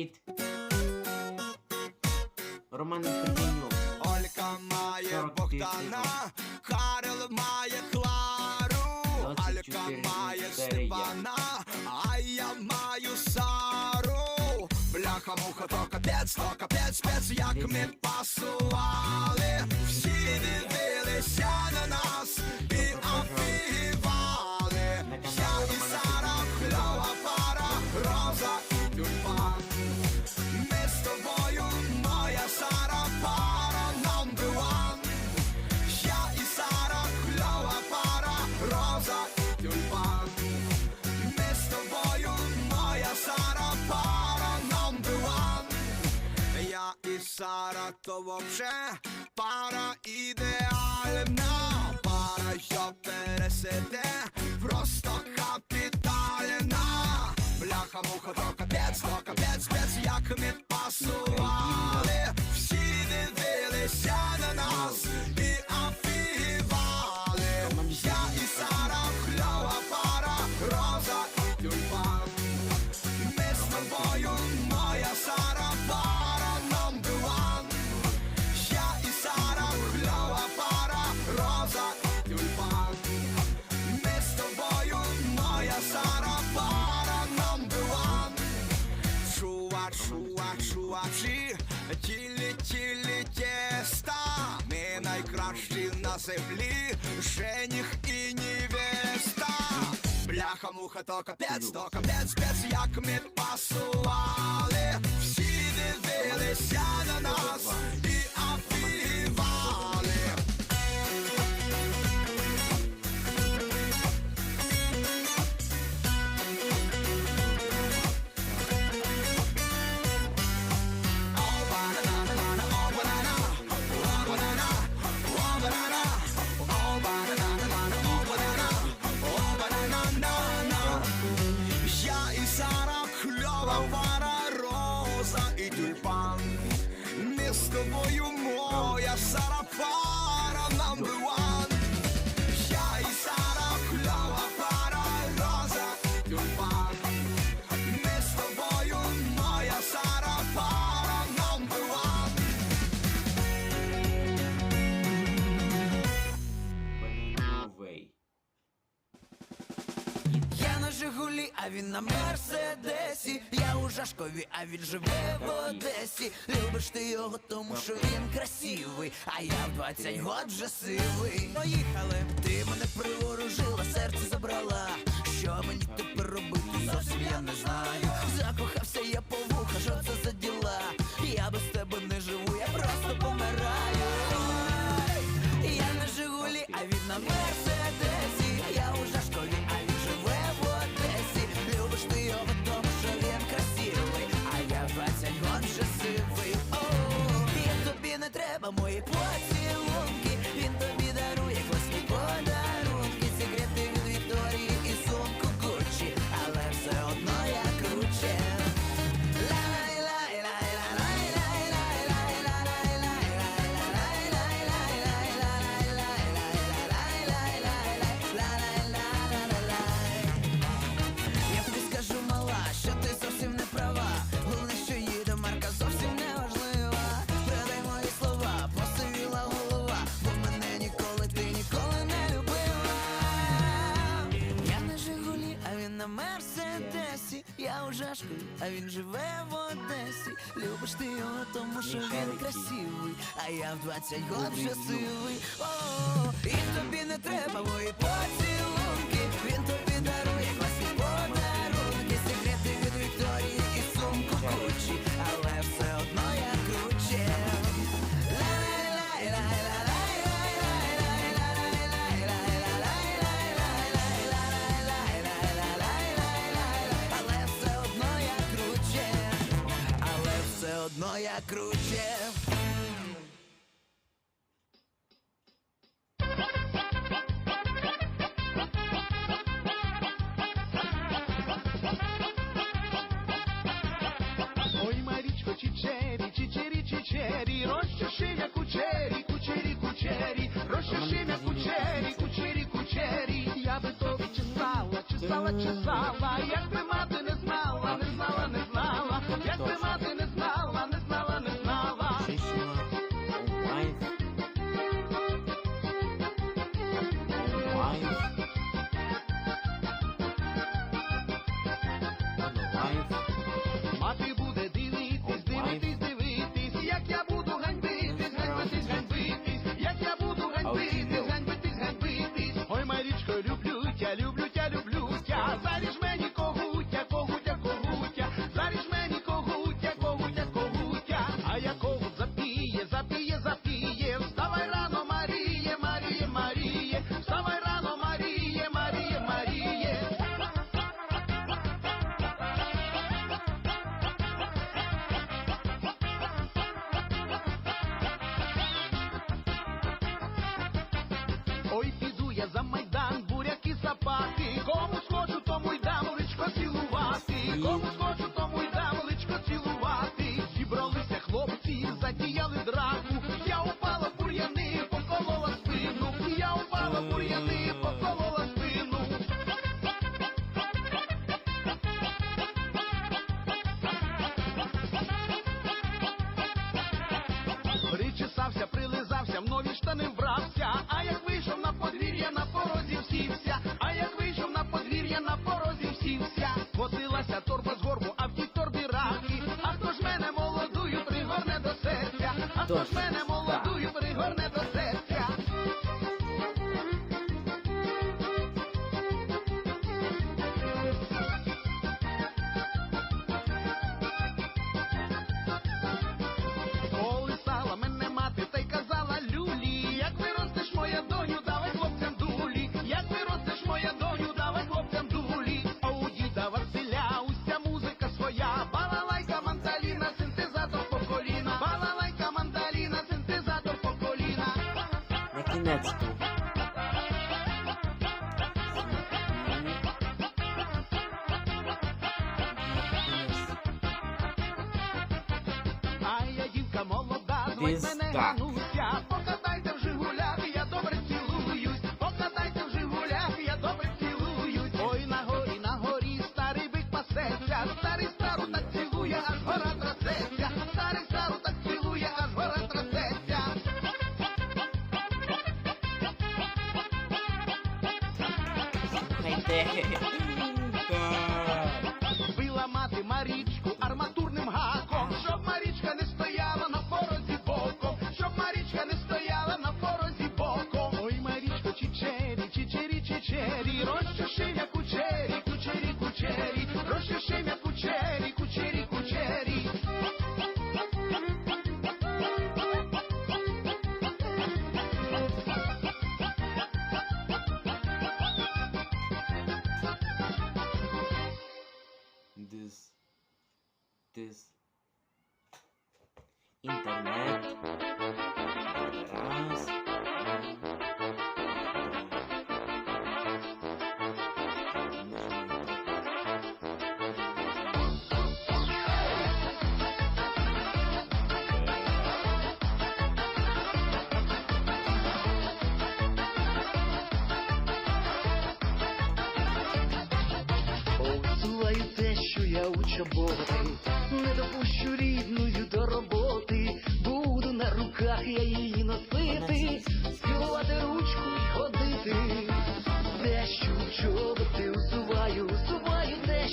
Привіт. Роман Пельменюк. Олька має Богдана, Карл має Клару, 24 Алька має. Степана, а я маю Сару. Бляха муха, то капець, то капець, спец, як ми пасували. Всі дивилися на нас то вообще пара ідеальна. Пара, що пересиде, просто капітальна. Бляха, муха, то капець, то капець, спец, як ми пасували тілі, тілі тіста Ми найкращі на землі, жених і невеста. Бляха, муха, то капець, то капець, спец, як ми пасували. Всі дивилися на нас а він на Мерседесі. Я у Жашкові, а він живе в Одесі. Любиш ти його, тому що він красивий, а я в 20 год вже сивий. Поїхали, ти мене приворожила, серце забрала. Що мені тепер робити? Зовсім я не знаю. Закохався Я а він живе в Одесі. Любиш ти його, тому що він красивий, а я в 20 год вже сивий. О, і тобі не треба мої поцілунки. Він тобі cruz. 我。This guy. gente. Vila Mate Marido. partes, internet, atrás. будь богати, не допущу рідною до роботи, буду на руках я її носити, Цілувати ручку і ходити, те, що в чоботи усуваю, усуваю те,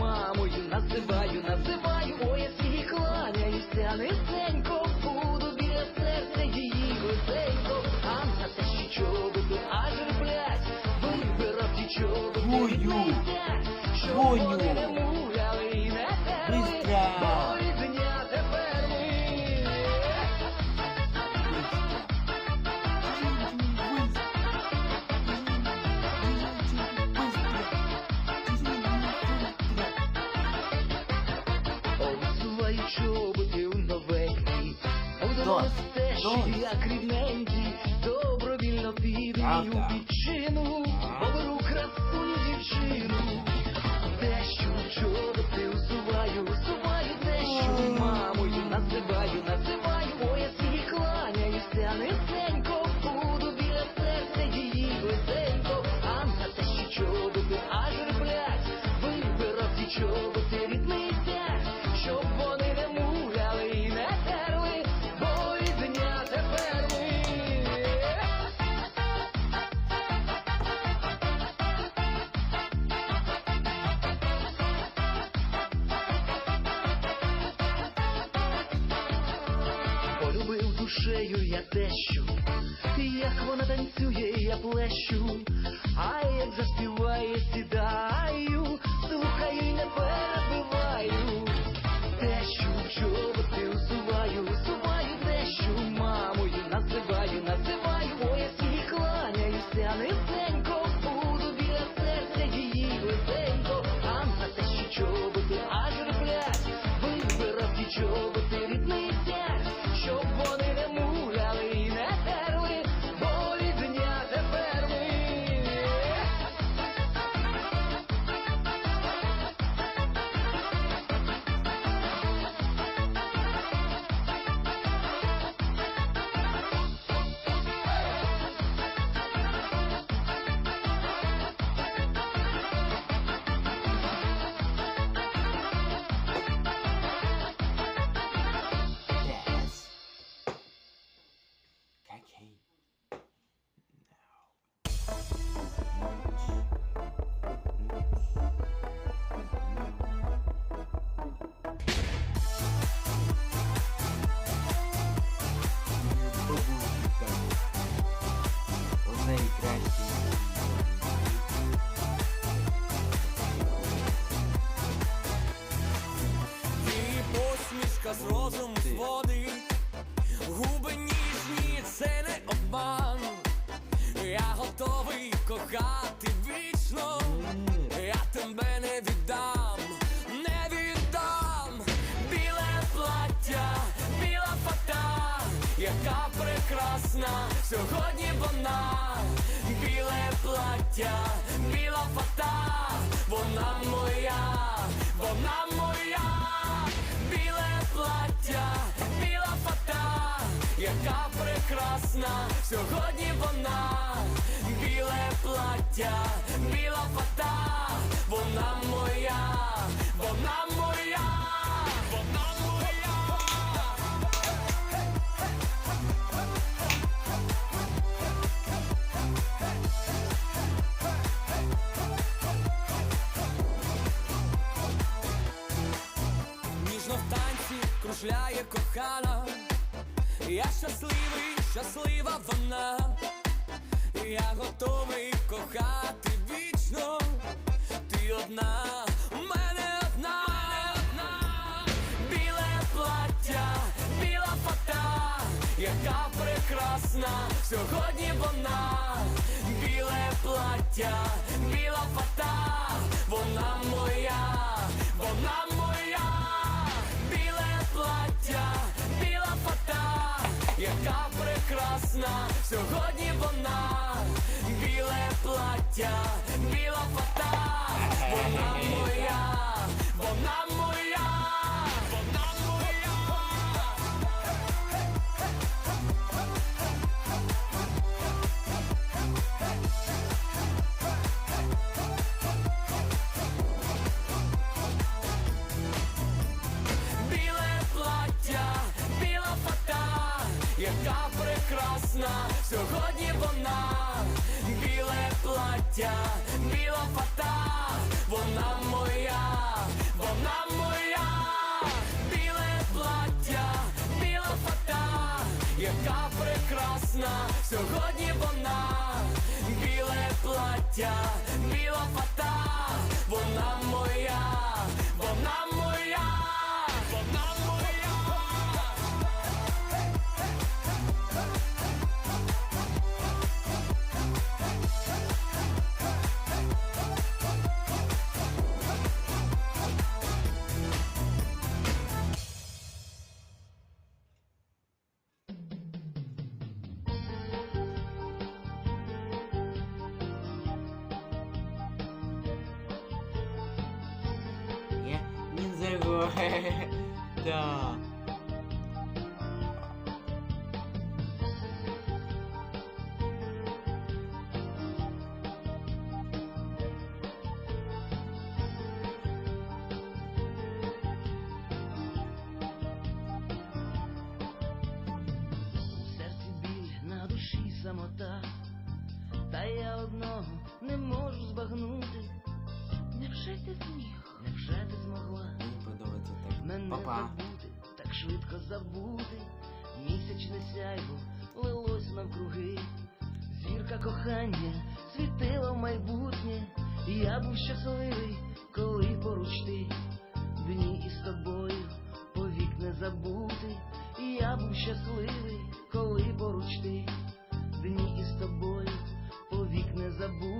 мамою називаю, називаю, ой, я всі кланяюся, низенько буду біля серця її гусенько, а на те, що чоботи аж рблять, вибирав ті чоботи. Чую, чую. about that. я тещу, як вона танцює, я плещу, а як заспіває сіда. Яка прекрасна сьогодні вона, біле плаття, біла фата, вона моя, вона моя, вона моя. Ніжно в танці кружляє кохана. Я щасливий, щаслива вона. Я готовий кохати вічно. Ти одна, в мене одна, одна. Біле плаття, біла фата, яка прекрасна сьогодні вона. Біле плаття, біла фата, вона моя, плаття, біла фата, вона моя, плаття, біла фата, вона моя, вона моя, біле плаття, біла фата, яка прекрасна. Сьогодні вона, біле плаття, біла фата, вона моя, 那个，嘿嘿嘿，对啊。не побути, так швидко забути, місячне сяйво лилось навкруги, зірка кохання світила в майбутнє, я був щасливий, коли поруч ти. Дні із тобою повік не забути, я був щасливий, коли поруч ти. Дні із тобою повік не забути.